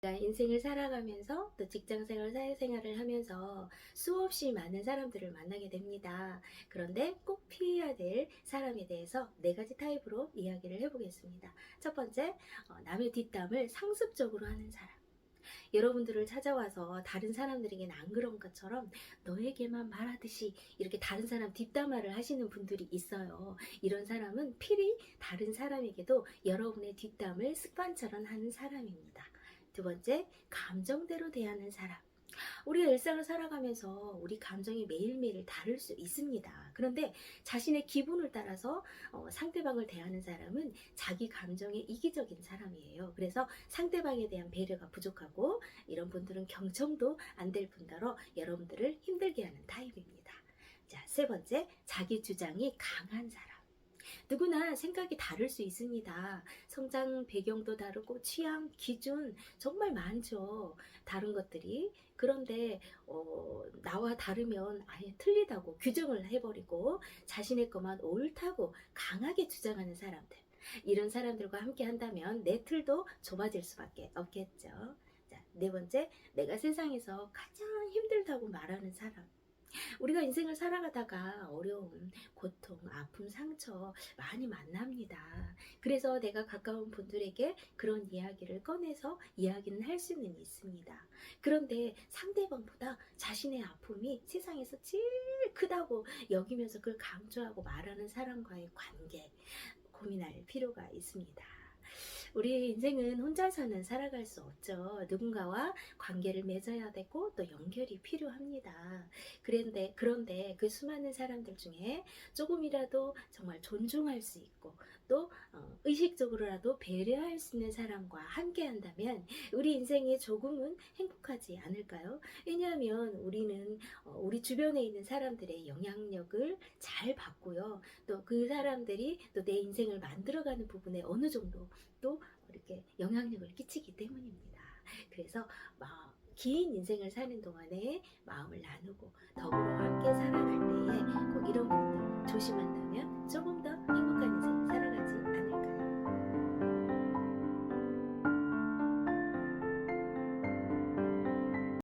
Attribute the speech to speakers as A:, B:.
A: 내가 인생을 살아가면서 또 직장생활, 사회생활을 하면서 수없이 많은 사람들을 만나게 됩니다. 그런데 꼭 피해야 될 사람에 대해서 네 가지 타입으로 이야기를 해보겠습니다. 첫 번째, 어, 남의 뒷담을 상습적으로 하는 사람. 여러분들을 찾아와서 다른 사람들에게는 안 그런 것처럼 너에게만 말하듯이 이렇게 다른 사람 뒷담화를 하시는 분들이 있어요. 이런 사람은 필히 다른 사람에게도 여러분의 뒷담을 습관처럼 하는 사람입니다. 두 번째, 감정대로 대하는 사람. 우리가 일상을 살아가면서 우리 감정이 매일매일 다를 수 있습니다. 그런데 자신의 기분을 따라서 어, 상대방을 대하는 사람은 자기 감정에 이기적인 사람이에요. 그래서 상대방에 대한 배려가 부족하고 이런 분들은 경청도 안 될 뿐더러 여러분들을 힘들게 하는 타입입니다. 자, 세 번째, 자기 주장이 강한 사람. 누구나 생각이 다를 수 있습니다. 성장 배경도 다르고 취향, 기준 정말 많죠. 다른 것들이. 그런데 어, 나와 다르면 아예 틀리다고 규정을 해버리고 자신의 것만 옳다고 강하게 주장하는 사람들. 이런 사람들과 함께 한다면 내 틀도 좁아질 수밖에 없겠죠. 자, 네 번째, 내가 세상에서 가장 힘들다고 말하는 사람. 우리가 인생을 살아가다가 어려움, 고통, 아픔, 상처 많이 만납니다. 그래서 내가 가까운 분들에게 그런 이야기를 꺼내서 이야기는 할 수는 있습니다. 그런데 상대방보다 자신의 아픔이 세상에서 제일 크다고 여기면서 그걸 강조하고 말하는 사람과의 관계 고민할 필요가 있습니다. 우리 인생은 혼자서는 살아갈 수 없죠. 누군가와 관계를 맺어야 되고 또 연결이 필요합니다. 그런데, 그런데 그 수많은 사람들 중에 조금이라도 정말 존중할 수 있고 또 어, 의식적으로라도 배려할 수 있는 사람과 함께 한다면 우리 인생이 조금은 행복하지 않을까요? 왜냐하면 우리는 어, 우리 주변에 있는 사람들의 영향력을 잘 받고요. 또 그 사람들이 또 내 인생을 만들어가는 부분에 어느 정도 또 이렇게 영향력을 끼치기 때문입니다. 그래서 마- 긴 인생을 사는 동안에 마음을 나누고 더불어 함께 살아갈 때에 꼭 이런 부분들 조심한다면